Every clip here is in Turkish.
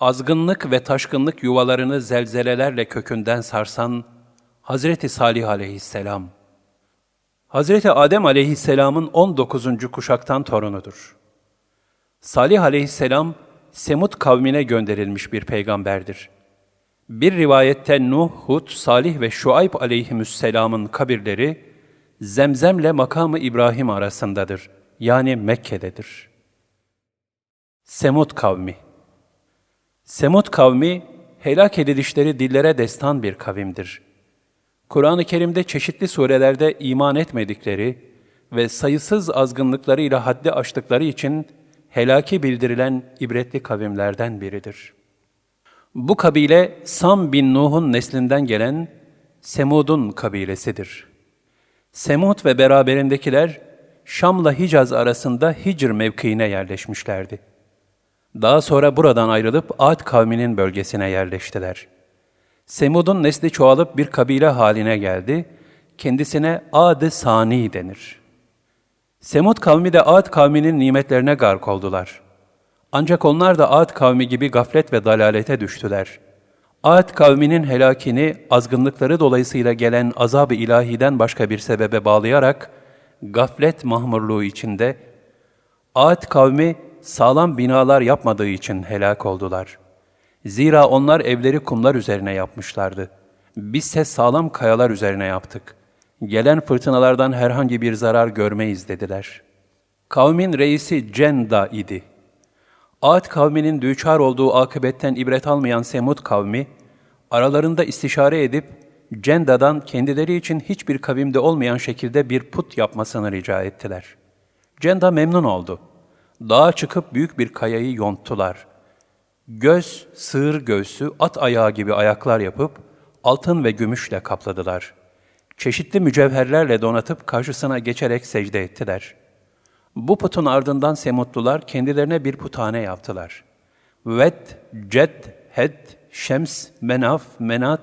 Azgınlık ve taşkınlık yuvalarını zelzelelerle kökünden sarsan Hazreti Salih aleyhisselam. Hazreti Adem aleyhisselamın 19. kuşaktan torunudur. Salih aleyhisselam Semud kavmine gönderilmiş bir peygamberdir. Bir rivayette Nuh, Hud, Salih ve Şuayb aleyhisselamın kabirleri Zemzem'le makamı İbrahim arasındadır. Yani Mekke'dedir. Semud kavmi Semud kavmi, helak edilişleri dillere destan bir kavimdir. Kur'an-ı Kerim'de çeşitli surelerde iman etmedikleri ve sayısız azgınlıklarıyla haddi aştıkları için helaki bildirilen ibretli kavimlerden biridir. Bu kabile Sam bin Nuh'un neslinden gelen Semud'un kabilesidir. Semud ve beraberindekiler Şam'la Hicaz arasında Hicr mevkiine yerleşmişlerdi. Daha sonra buradan ayrılıp Ad kavminin bölgesine yerleştiler. Semud'un nesli çoğalıp bir kabile haline geldi, kendisine Ad-ı Sani denir. Semud kavmi de Ad kavminin nimetlerine gark oldular. Ancak onlar da Ad kavmi gibi gaflet ve dalalete düştüler. Ad kavminin helakini azgınlıkları dolayısıyla gelen azab-ı ilahiden başka bir sebebe bağlayarak, gaflet mahmurluğu içinde, Ad kavmi sağlam binalar yapmadığı için helak oldular. Zira onlar evleri kumlar üzerine yapmışlardı. Bizse sağlam kayalar üzerine yaptık. Gelen fırtınalardan herhangi bir zarar görmeyiz dediler. Kavmin reisi Cenda idi. Ad kavminin düçar olduğu akıbetten ibret almayan Semud kavmi, aralarında istişare edip Cenda'dan kendileri için hiçbir kavimde olmayan şekilde bir put yapmasını rica ettiler. Cenda memnun oldu.'' Dağa çıkıp büyük bir kayayı yonttular. Göz, sığır göğsü, at ayağı gibi ayaklar yapıp altın ve gümüşle kapladılar. Çeşitli mücevherlerle donatıp karşısına geçerek secde ettiler. Bu putun ardından Semutlular kendilerine bir putane yaptılar. Ved, Ced, Hed, Şems, Menaf, Menat,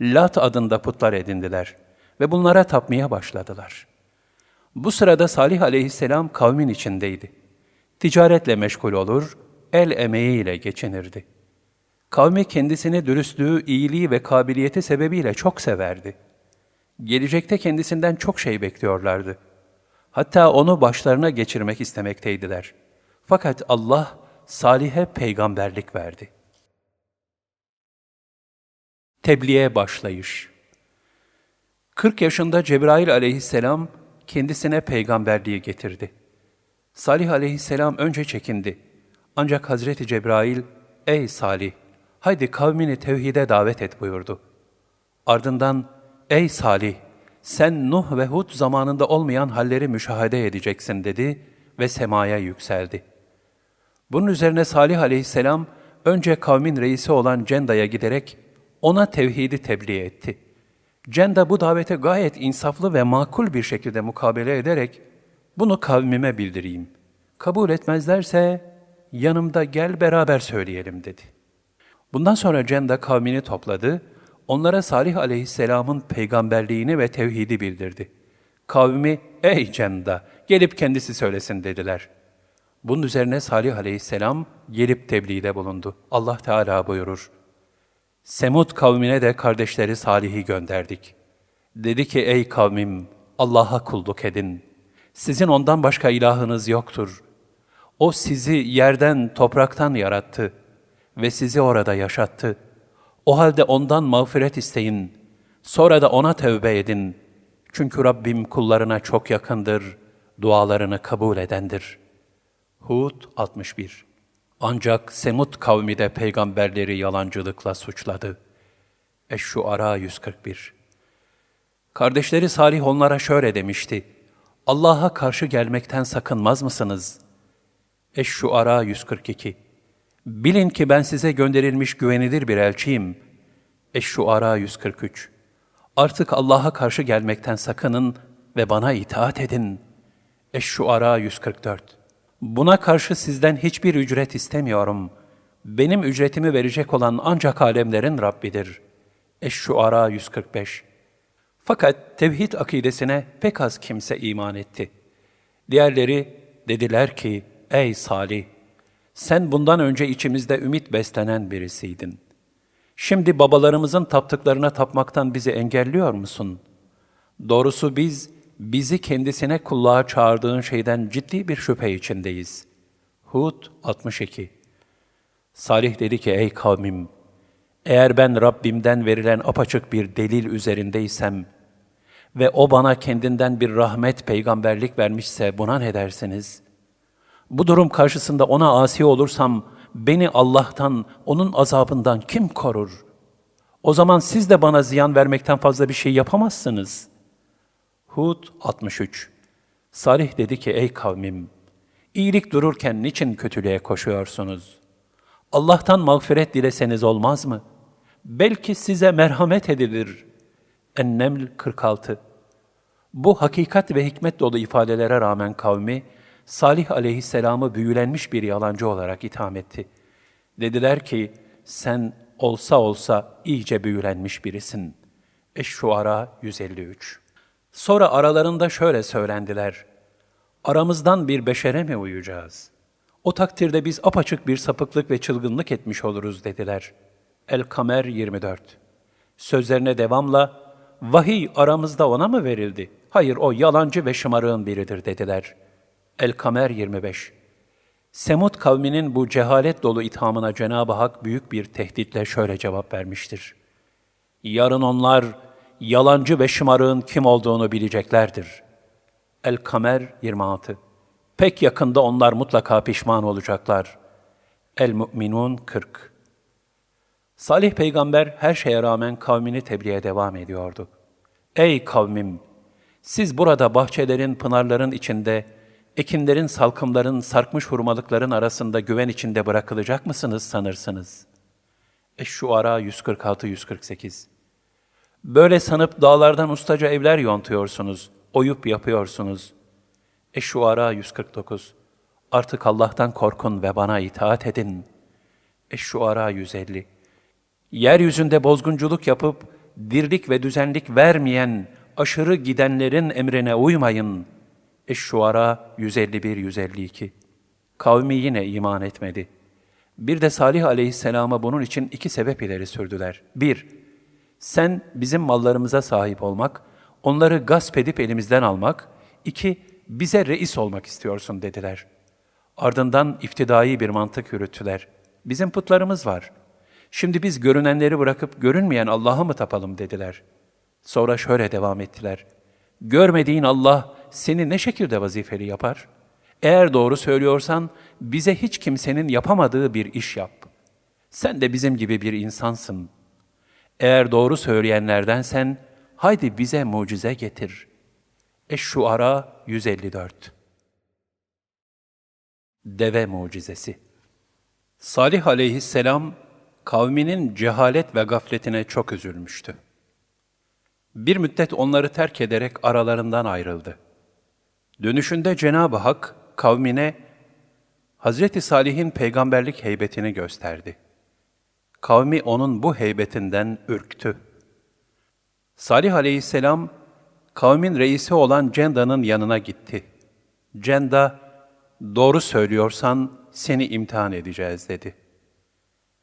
Lat adında putlar edindiler ve bunlara tapmaya başladılar. Bu sırada Salih aleyhisselam kavmin içindeydi ticaretle meşgul olur, el emeğiyle geçinirdi. Kavmi kendisini dürüstlüğü, iyiliği ve kabiliyeti sebebiyle çok severdi. Gelecekte kendisinden çok şey bekliyorlardı. Hatta onu başlarına geçirmek istemekteydiler. Fakat Allah Salih'e peygamberlik verdi. Tebliğe başlayış 40 yaşında Cebrail aleyhisselam kendisine peygamberliği getirdi. Salih aleyhisselam önce çekindi. Ancak Hazreti Cebrail, ''Ey Salih, haydi kavmini tevhide davet et.'' buyurdu. Ardından, ''Ey Salih, sen Nuh ve Hud zamanında olmayan halleri müşahede edeceksin.'' dedi ve semaya yükseldi. Bunun üzerine Salih aleyhisselam, önce kavmin reisi olan Cenda'ya giderek ona tevhidi tebliğ etti. Cenda bu davete gayet insaflı ve makul bir şekilde mukabele ederek, bunu kavmime bildireyim. Kabul etmezlerse yanımda gel beraber söyleyelim dedi. Bundan sonra Cenda kavmini topladı, onlara Salih aleyhisselamın peygamberliğini ve tevhidi bildirdi. Kavmi, ey Cenda, gelip kendisi söylesin dediler. Bunun üzerine Salih aleyhisselam gelip tebliğde bulundu. Allah Teala buyurur. Semud kavmine de kardeşleri Salih'i gönderdik. Dedi ki ey kavmim Allah'a kulluk edin. Sizin ondan başka ilahınız yoktur. O sizi yerden, topraktan yarattı ve sizi orada yaşattı. O halde ondan mağfiret isteyin. Sonra da ona tevbe edin. Çünkü Rabbim kullarına çok yakındır, dualarını kabul edendir. Hud 61 Ancak Semut kavmi de peygamberleri yalancılıkla suçladı. Eş-Şuara 141 Kardeşleri Salih onlara şöyle demişti. Allah'a karşı gelmekten sakınmaz mısınız? Eş-Şuara 142 Bilin ki ben size gönderilmiş güvenilir bir elçiyim. Eş-Şuara 143 Artık Allah'a karşı gelmekten sakının ve bana itaat edin. Eş-Şuara 144 Buna karşı sizden hiçbir ücret istemiyorum. Benim ücretimi verecek olan ancak alemlerin Rabbidir. Eş-Şuara 145 fakat tevhid akidesine pek az kimse iman etti. Diğerleri dediler ki, ey Salih, Sen bundan önce içimizde ümit beslenen birisiydin. Şimdi babalarımızın taptıklarına tapmaktan bizi engelliyor musun? Doğrusu biz, bizi kendisine kulluğa çağırdığın şeyden ciddi bir şüphe içindeyiz. Hud 62 Salih dedi ki, ey kavmim, eğer ben Rabbimden verilen apaçık bir delil üzerindeysem ve o bana kendinden bir rahmet peygamberlik vermişse buna ne dersiniz? Bu durum karşısında ona asi olursam beni Allah'tan, onun azabından kim korur? O zaman siz de bana ziyan vermekten fazla bir şey yapamazsınız. Hud 63 Salih dedi ki ey kavmim, iyilik dururken niçin kötülüğe koşuyorsunuz? Allah'tan mağfiret dileseniz olmaz mı? Belki size merhamet edilir. Enneml 46 Bu hakikat ve hikmet dolu ifadelere rağmen kavmi, Salih aleyhisselamı büyülenmiş bir yalancı olarak itham etti. Dediler ki, sen olsa olsa iyice büyülenmiş birisin. Eş-Şuara 153 Sonra aralarında şöyle söylendiler. Aramızdan bir beşere mi uyacağız? O takdirde biz apaçık bir sapıklık ve çılgınlık etmiş oluruz dediler. El-Kamer 24 Sözlerine devamla, vahiy aramızda ona mı verildi? Hayır o yalancı ve şımarığın biridir dediler. El-Kamer 25 Semud kavminin bu cehalet dolu ithamına Cenab-ı Hak büyük bir tehditle şöyle cevap vermiştir. Yarın onlar yalancı ve şımarığın kim olduğunu bileceklerdir. El-Kamer 26 Pek yakında onlar mutlaka pişman olacaklar. El-Mu'minun 40 Salih peygamber her şeye rağmen kavmini tebliğe devam ediyordu. Ey kavmim! Siz burada bahçelerin, pınarların içinde, ekinlerin, salkımların, sarkmış hurmalıkların arasında güven içinde bırakılacak mısınız sanırsınız? Eş-Şuara 146-148 Böyle sanıp dağlardan ustaca evler yontuyorsunuz, oyup yapıyorsunuz. Eş-Şuara 149 Artık Allah'tan korkun ve bana itaat edin. Eş-Şuara 150 Yeryüzünde bozgunculuk yapıp, dirlik ve düzenlik vermeyen, aşırı gidenlerin emrine uymayın. Eş-Şuara 151-152 Kavmi yine iman etmedi. Bir de Salih aleyhisselama bunun için iki sebep ileri sürdüler. Bir, sen bizim mallarımıza sahip olmak, onları gasp edip elimizden almak. iki bize reis olmak istiyorsun dediler. Ardından iftidai bir mantık yürüttüler. Bizim putlarımız var. Şimdi biz görünenleri bırakıp görünmeyen Allah'a mı tapalım dediler. Sonra şöyle devam ettiler. Görmediğin Allah seni ne şekilde vazifeli yapar? Eğer doğru söylüyorsan bize hiç kimsenin yapamadığı bir iş yap. Sen de bizim gibi bir insansın. Eğer doğru söyleyenlerdensen haydi bize mucize getir. Eş-Şuara 154 Deve Mucizesi Salih aleyhisselam kavminin cehalet ve gafletine çok üzülmüştü. Bir müddet onları terk ederek aralarından ayrıldı. Dönüşünde Cenab-ı Hak kavmine Hazreti Salih'in peygamberlik heybetini gösterdi. Kavmi onun bu heybetinden ürktü. Salih aleyhisselam kavmin reisi olan Cenda'nın yanına gitti. Cenda, doğru söylüyorsan seni imtihan edeceğiz dedi.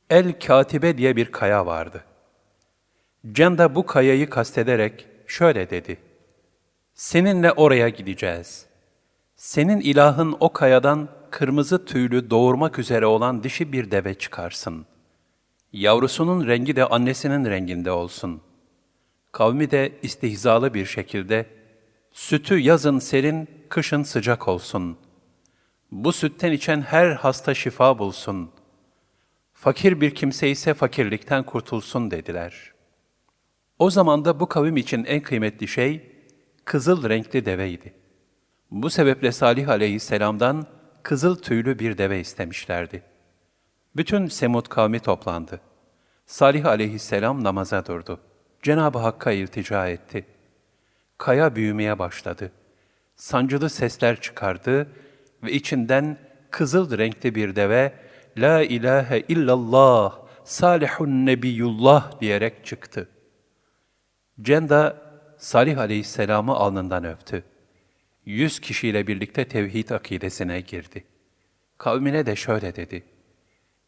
El-Katibe diye bir kaya vardı. Cenda bu kayayı kastederek şöyle dedi. Seninle oraya gideceğiz. Senin ilahın o kayadan kırmızı tüylü doğurmak üzere olan dişi bir deve çıkarsın. Yavrusunun rengi de annesinin renginde olsun. Kavmi de istihzalı bir şekilde, sütü yazın serin, kışın sıcak olsun. Bu sütten içen her hasta şifa bulsun. Fakir bir kimse ise fakirlikten kurtulsun dediler. O zaman da bu kavim için en kıymetli şey, kızıl renkli deveydi. Bu sebeple Salih aleyhisselamdan kızıl tüylü bir deve istemişlerdi. Bütün Semud kavmi toplandı. Salih aleyhisselam namaza durdu. Cenab-ı Hakk'a iltica etti. Kaya büyümeye başladı. Sancılı sesler çıkardı ve içinden kızıl renkli bir deve La ilahe illallah salihun nebiyullah diyerek çıktı. Cenda Salih aleyhisselamı alnından öptü. Yüz kişiyle birlikte tevhid akidesine girdi. Kavmine de şöyle dedi.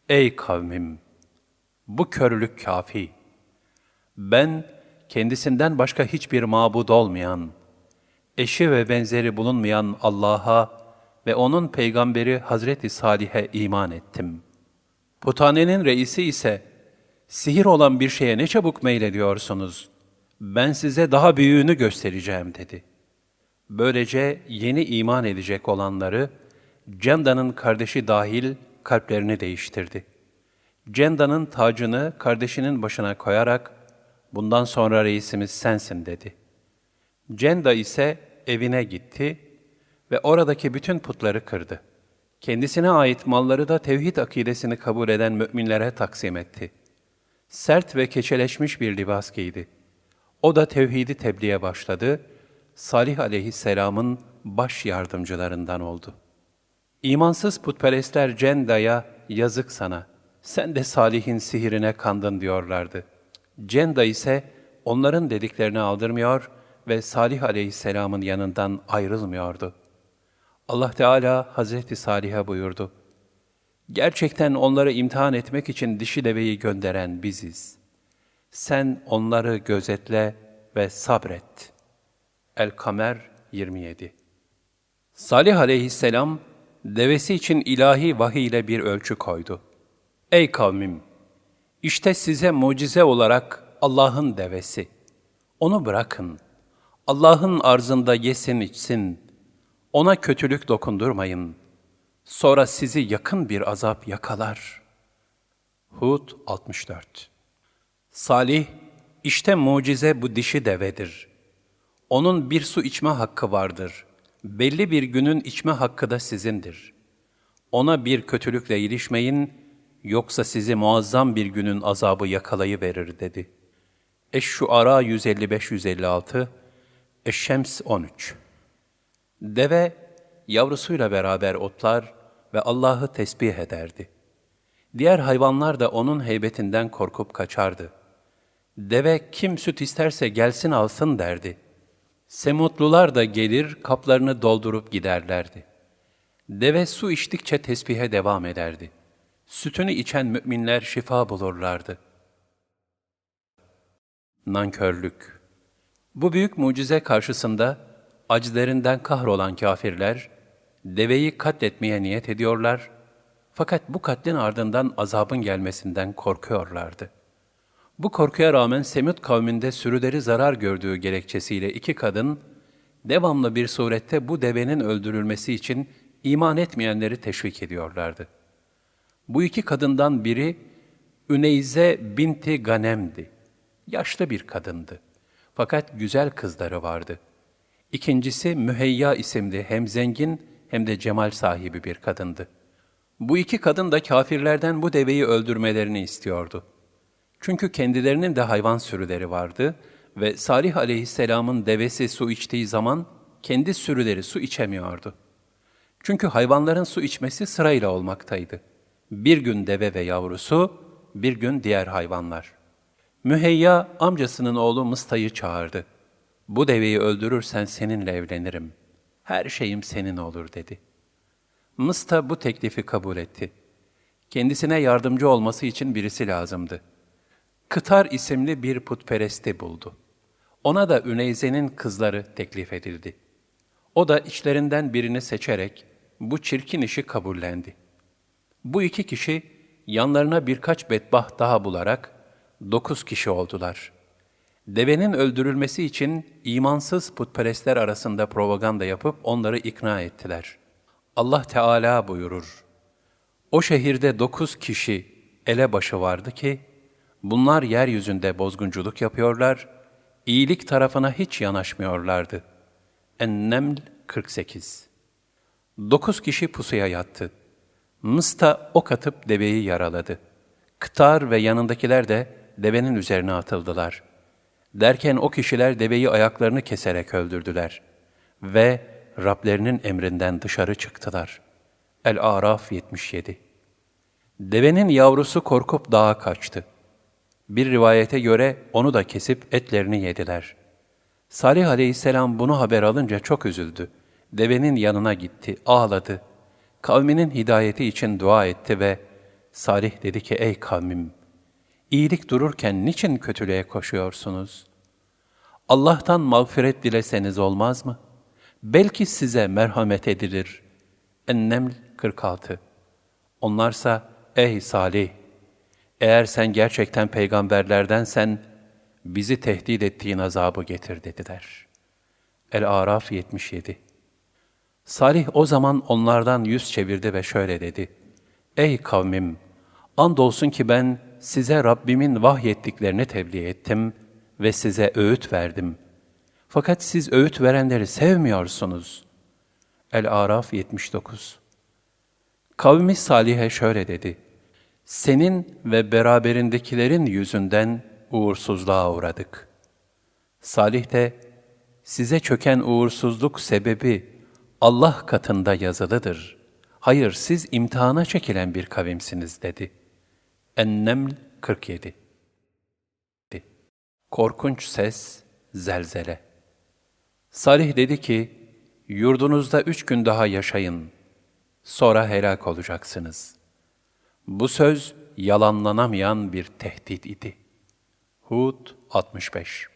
Ey kavmim! Bu körlük kafi. Ben kendisinden başka hiçbir mabud olmayan, eşi ve benzeri bulunmayan Allah'a ve onun peygamberi Hazreti Salih'e iman ettim. Putanenin reisi ise, sihir olan bir şeye ne çabuk meylediyorsunuz? Ben size daha büyüğünü göstereceğim dedi. Böylece yeni iman edecek olanları, Cenda'nın kardeşi dahil kalplerini değiştirdi. Cenda'nın tacını kardeşinin başına koyarak, bundan sonra reisimiz sensin dedi. Cenda ise evine gitti ve oradaki bütün putları kırdı. Kendisine ait malları da tevhid akidesini kabul eden müminlere taksim etti. Sert ve keçeleşmiş bir libas giydi. O da tevhidi tebliğe başladı. Salih aleyhisselamın baş yardımcılarından oldu. İmansız putperestler Cenda'ya yazık sana, sen de Salih'in sihirine kandın diyorlardı. Cenda ise onların dediklerini aldırmıyor ve Salih aleyhisselamın yanından ayrılmıyordu. Allah Teala Hazreti Salih'e buyurdu. Gerçekten onları imtihan etmek için dişi deveyi gönderen biziz. Sen onları gözetle ve sabret. El-Kamer 27 Salih aleyhisselam, devesi için ilahi vahiy ile bir ölçü koydu. Ey kavmim! İşte size mucize olarak Allah'ın devesi. Onu bırakın. Allah'ın arzında yesin içsin. Ona kötülük dokundurmayın. Sonra sizi yakın bir azap yakalar. Hud 64 Salih, işte mucize bu dişi devedir. Onun bir su içme hakkı vardır. Belli bir günün içme hakkı da sizindir. Ona bir kötülükle ilişmeyin, yoksa sizi muazzam bir günün azabı yakalayıverir dedi. Eş-Şuara 155-156, Eş-Şems 13 Deve, yavrusuyla beraber otlar ve Allah'ı tesbih ederdi. Diğer hayvanlar da onun heybetinden korkup kaçardı. Deve kim süt isterse gelsin alsın derdi. Semutlular da gelir kaplarını doldurup giderlerdi. Deve su içtikçe tesbihe devam ederdi. Sütünü içen müminler şifa bulurlardı. Nankörlük Bu büyük mucize karşısında acilerinden kahrolan kafirler, deveyi katletmeye niyet ediyorlar, fakat bu katlin ardından azabın gelmesinden korkuyorlardı. Bu korkuya rağmen Semud kavminde sürüleri zarar gördüğü gerekçesiyle iki kadın, devamlı bir surette bu devenin öldürülmesi için iman etmeyenleri teşvik ediyorlardı. Bu iki kadından biri Üneyze binti Ganem'di. Yaşlı bir kadındı. Fakat güzel kızları vardı. İkincisi Müheyya isimli hem zengin hem de cemal sahibi bir kadındı. Bu iki kadın da kafirlerden bu deveyi öldürmelerini istiyordu. Çünkü kendilerinin de hayvan sürüleri vardı ve Salih aleyhisselamın devesi su içtiği zaman kendi sürüleri su içemiyordu. Çünkü hayvanların su içmesi sırayla olmaktaydı. Bir gün deve ve yavrusu, bir gün diğer hayvanlar. Müheyya amcasının oğlu Mısta'yı çağırdı. Bu deveyi öldürürsen seninle evlenirim. Her şeyim senin olur dedi. Mısta bu teklifi kabul etti. Kendisine yardımcı olması için birisi lazımdı. Kıtar isimli bir putperesti buldu. Ona da Üneyze'nin kızları teklif edildi. O da içlerinden birini seçerek bu çirkin işi kabullendi. Bu iki kişi yanlarına birkaç bedbaht daha bularak dokuz kişi oldular. Devenin öldürülmesi için imansız putperestler arasında propaganda yapıp onları ikna ettiler. Allah Teala buyurur, O şehirde dokuz kişi elebaşı vardı ki, bunlar yeryüzünde bozgunculuk yapıyorlar, iyilik tarafına hiç yanaşmıyorlardı. En-Neml 48 Dokuz kişi pusuya yattı. Mısta ok atıp deveyi yaraladı. Kıtar ve yanındakiler de devenin üzerine atıldılar. Derken o kişiler deveyi ayaklarını keserek öldürdüler. Ve Rablerinin emrinden dışarı çıktılar. El-Araf 77 Devenin yavrusu korkup dağa kaçtı. Bir rivayete göre onu da kesip etlerini yediler. Salih aleyhisselam bunu haber alınca çok üzüldü. Devenin yanına gitti, ağladı. Kavminin hidayeti için dua etti ve Salih dedi ki, ey kavmim, iyilik dururken niçin kötülüğe koşuyorsunuz? Allah'tan mağfiret dileseniz olmaz mı? Belki size merhamet edilir. Enneml 46 Onlarsa, ey Salih, eğer sen gerçekten peygamberlerdensen, bizi tehdit ettiğin azabı getir dediler. El-Araf 77 Salih o zaman onlardan yüz çevirdi ve şöyle dedi. Ey kavmim! Andolsun ki ben size Rabbimin vahyettiklerini tebliğ ettim ve size öğüt verdim. Fakat siz öğüt verenleri sevmiyorsunuz. El-Araf 79 Kavmi Salih'e şöyle dedi. Senin ve beraberindekilerin yüzünden uğursuzluğa uğradık. Salih de, size çöken uğursuzluk sebebi Allah katında yazılıdır. Hayır, siz imtihana çekilen bir kavimsiniz dedi. Enneml 47 Korkunç ses, zelzele. Salih dedi ki, yurdunuzda üç gün daha yaşayın, sonra helak olacaksınız. Bu söz yalanlanamayan bir tehdit idi. Hud 65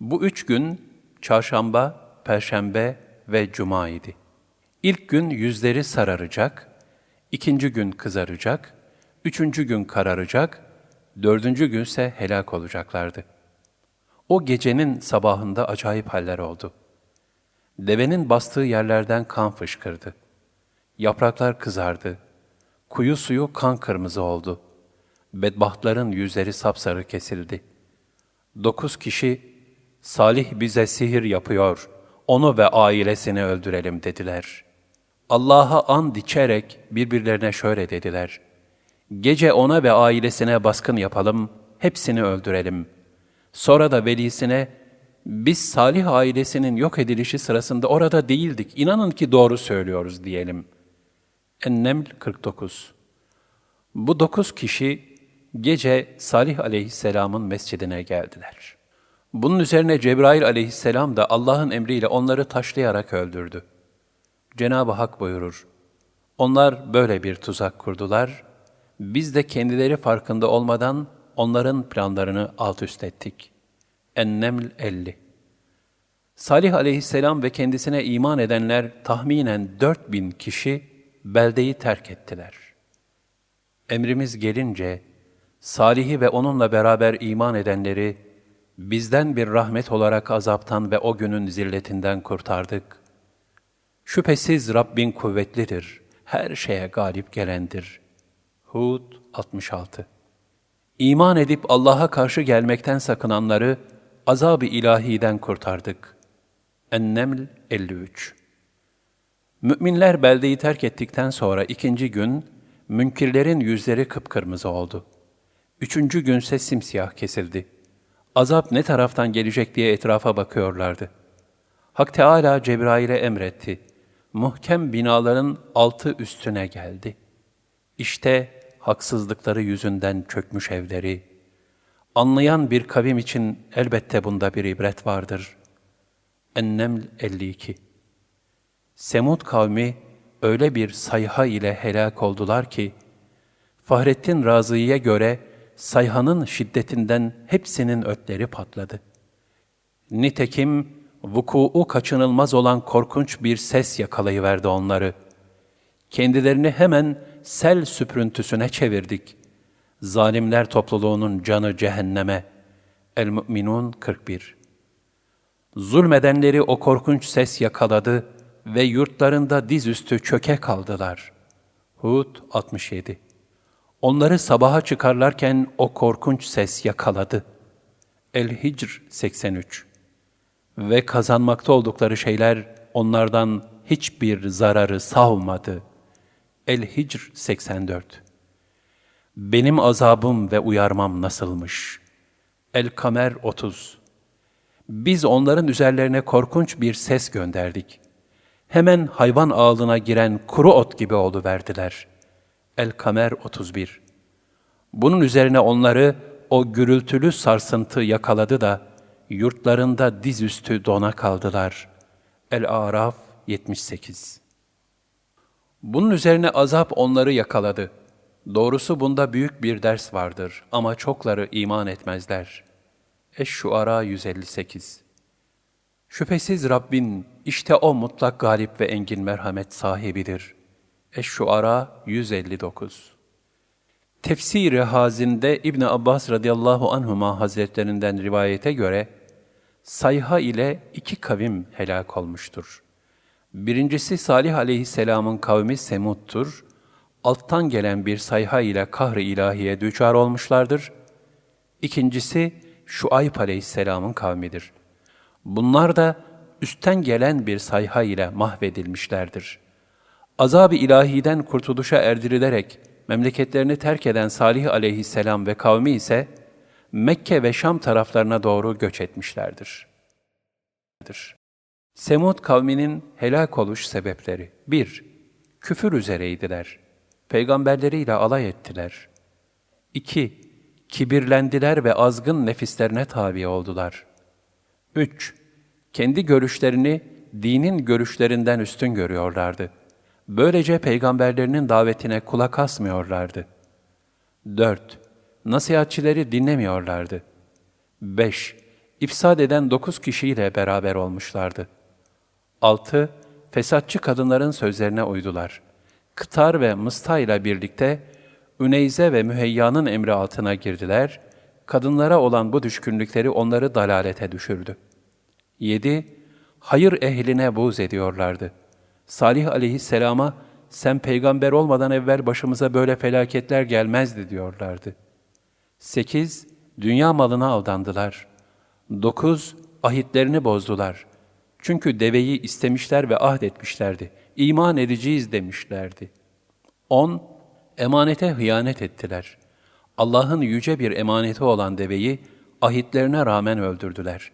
Bu üç gün çarşamba, perşembe ve cuma idi. İlk gün yüzleri sararacak, ikinci gün kızaracak, üçüncü gün kararacak, dördüncü günse helak olacaklardı. O gecenin sabahında acayip haller oldu. Devenin bastığı yerlerden kan fışkırdı. Yapraklar kızardı. Kuyu suyu kan kırmızı oldu. Bedbahtların yüzleri sapsarı kesildi. Dokuz kişi, Salih bize sihir yapıyor, onu ve ailesini öldürelim dediler. Allah'a and içerek birbirlerine şöyle dediler. Gece ona ve ailesine baskın yapalım, hepsini öldürelim. Sonra da velisine, biz Salih ailesinin yok edilişi sırasında orada değildik, inanın ki doğru söylüyoruz diyelim. Enneml 49 Bu dokuz kişi gece Salih aleyhisselamın mescidine geldiler. Bunun üzerine Cebrail aleyhisselam da Allah'ın emriyle onları taşlayarak öldürdü. Cenab-ı Hak buyurur, Onlar böyle bir tuzak kurdular, biz de kendileri farkında olmadan onların planlarını alt üst ettik. Enneml 50 Salih aleyhisselam ve kendisine iman edenler tahminen dört bin kişi beldeyi terk ettiler. Emrimiz gelince, Salih'i ve onunla beraber iman edenleri bizden bir rahmet olarak azaptan ve o günün zilletinden kurtardık. Şüphesiz Rabbin kuvvetlidir, her şeye galip gelendir. Hud 66 İman edip Allah'a karşı gelmekten sakınanları azab-ı ilahiden kurtardık. Enneml 53 Müminler beldeyi terk ettikten sonra ikinci gün, münkirlerin yüzleri kıpkırmızı oldu. Üçüncü günse simsiyah kesildi. Azap ne taraftan gelecek diye etrafa bakıyorlardı. Hak Teala Cebrail'e emretti. Muhkem binaların altı üstüne geldi. İşte haksızlıkları yüzünden çökmüş evleri. Anlayan bir kavim için elbette bunda bir ibret vardır. Enneml 52 Semud kavmi öyle bir sayha ile helak oldular ki, Fahrettin Razı'ya göre sayhanın şiddetinden hepsinin ötleri patladı. Nitekim vuku'u kaçınılmaz olan korkunç bir ses yakalayıverdi onları. Kendilerini hemen sel süprüntüsüne çevirdik. Zalimler topluluğunun canı cehenneme. El-Mü'minun 41 Zulmedenleri o korkunç ses yakaladı ve yurtlarında dizüstü çöke kaldılar. Hud 67 Onları sabaha çıkarlarken o korkunç ses yakaladı. El-Hicr 83 Ve kazanmakta oldukları şeyler onlardan hiçbir zararı savmadı. El-Hicr 84 Benim azabım ve uyarmam nasılmış? El-Kamer 30 Biz onların üzerlerine korkunç bir ses gönderdik. Hemen hayvan ağlına giren kuru ot gibi oldu verdiler. El-Kamer 31 Bunun üzerine onları o gürültülü sarsıntı yakaladı da yurtlarında dizüstü dona kaldılar. El-Araf 78 Bunun üzerine azap onları yakaladı. Doğrusu bunda büyük bir ders vardır ama çokları iman etmezler. Eş-Şuara 158 Şüphesiz Rabbin işte o mutlak galip ve engin merhamet sahibidir. Eş-Şuara 159 Tefsir-i Hazinde İbn Abbas radıyallahu anhuma hazretlerinden rivayete göre sayha ile iki kavim helak olmuştur. Birincisi Salih aleyhisselamın kavmi Semud'tur. Alttan gelen bir sayha ile kahr-ı ilahiye düçar olmuşlardır. İkincisi Şuayb aleyhisselamın kavmidir. Bunlar da üstten gelen bir sayha ile mahvedilmişlerdir. Azab-ı ilahiden kurtuluşa erdirilerek memleketlerini terk eden Salih aleyhisselam ve kavmi ise Mekke ve Şam taraflarına doğru göç etmişlerdir. Semud kavminin helak oluş sebepleri 1. Küfür üzereydiler. Peygamberleriyle alay ettiler. 2. Kibirlendiler ve azgın nefislerine tabi oldular. 3. Kendi görüşlerini dinin görüşlerinden üstün görüyorlardı. Böylece peygamberlerinin davetine kulak asmıyorlardı. 4. Nasihatçileri dinlemiyorlardı. 5. İfsad eden dokuz kişiyle beraber olmuşlardı. 6. Fesatçı kadınların sözlerine uydular. Kıtar ve Mısta ile birlikte Üneyze ve Müheyya'nın emri altına girdiler. Kadınlara olan bu düşkünlükleri onları dalalete düşürdü. 7. Hayır ehline buğz ediyorlardı. Salih aleyhisselama sen peygamber olmadan evvel başımıza böyle felaketler gelmezdi diyorlardı. 8. Dünya malına aldandılar. 9. Ahitlerini bozdular. Çünkü deveyi istemişler ve ahd etmişlerdi. İman edeceğiz demişlerdi. 10. Emanete hıyanet ettiler. Allah'ın yüce bir emaneti olan deveyi ahitlerine rağmen öldürdüler.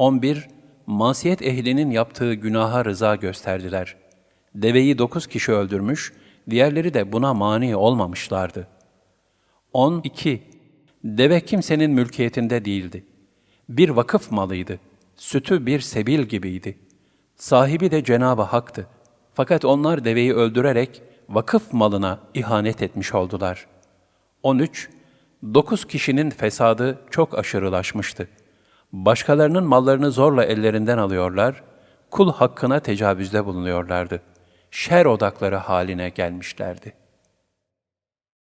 11. Masiyet ehlinin yaptığı günaha rıza gösterdiler. Deveyi dokuz kişi öldürmüş, diğerleri de buna mani olmamışlardı. 12. Deve kimsenin mülkiyetinde değildi. Bir vakıf malıydı. Sütü bir sebil gibiydi. Sahibi de Cenab-ı Hak'tı. Fakat onlar deveyi öldürerek vakıf malına ihanet etmiş oldular. 13. Dokuz kişinin fesadı çok aşırılaşmıştı. Başkalarının mallarını zorla ellerinden alıyorlar, kul hakkına tecavüzde bulunuyorlardı. Şer odakları haline gelmişlerdi.